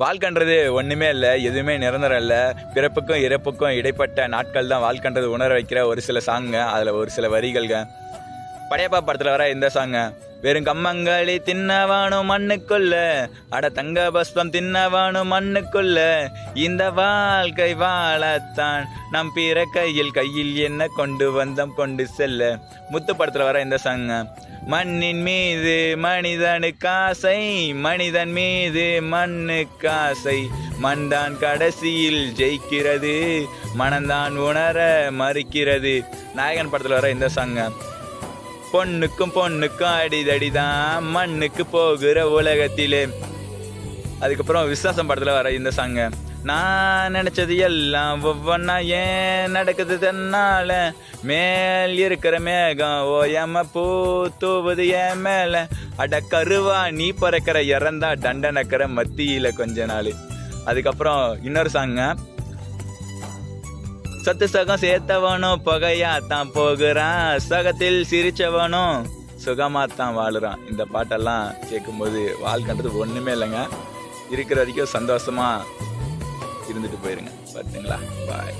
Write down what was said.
வாழ்க்கைன்றது ஒன்றுமே இல்லை எதுவுமே நிரந்தரம் இல்லை. பிறப்புக்கும் இறப்புக்கும் இடைப்பட்ட நாட்கள் தான் வாழ்க்கைன்றது உணர வைக்கிற ஒரு சில சாங்குங்க அதில் ஒரு சில வரிகள்ங்க. படையப்பா படத்தில் வர இந்த சாங்க வெறும் கம்மங்களி தின்னவானும் மண்ணுக்குள்ள அட தங்க பஸ்பம் தின்னவானும் மண்ணுக்குள்ள இந்த வாழ்க்கை வாழத்தான் நம் பிற கையில் கையில் என்ன கொண்டு வந்தம் கொண்டு செல்ல. முத்து படத்தில் வர இந்த சாங்க மண்ணின் மீது மனிதனுக்கு ஆசை மனிதன் மீது மண்ணுக்கு ஆசை. மண்தான் கடைசியில் ஜெயிக்கிறது மனந்தான் உணர மறுக்கிறது. நாயகன் படத்தில் வர இந்த சாங்க பொண்ணுக்கும் பொண்ணுக்கும் அடிதடிதான் மண்ணுக்கு போகிற உலகத்திலே. அதுக்கப்புறம் விசுவாசம் படத்தில் வர இந்த சாங்க நான் நினைச்சது எல்லாம் ஒவ்வொன்றா ஏன் நடக்குது தன்னால? மேல் இருக்கிற மேகம் ஓயாம பூ தூவுது ஏன் மேல. அட கருவா நீ பிறக்கிற இறந்தா தண்டனக்கிற மத்தியில கொஞ்ச நாள். அதுக்கப்புறம் இன்னொரு சாங்க சத்து சகம் சேர்த்தவனும் புகையா தான் போகிறான். சகத்தில் சிரிச்சவனும் சுகமா தான் வாழுறான். இந்த பாட்டெல்லாம் கேட்கும்போது வாழ்க்கைன்றது ஒண்ணுமே இல்லைங்க. இருக்கிற வரைக்கும் சந்தோஷமா இருந்துட்டு போயிருங்க. பார்த்தீங்களா பாய்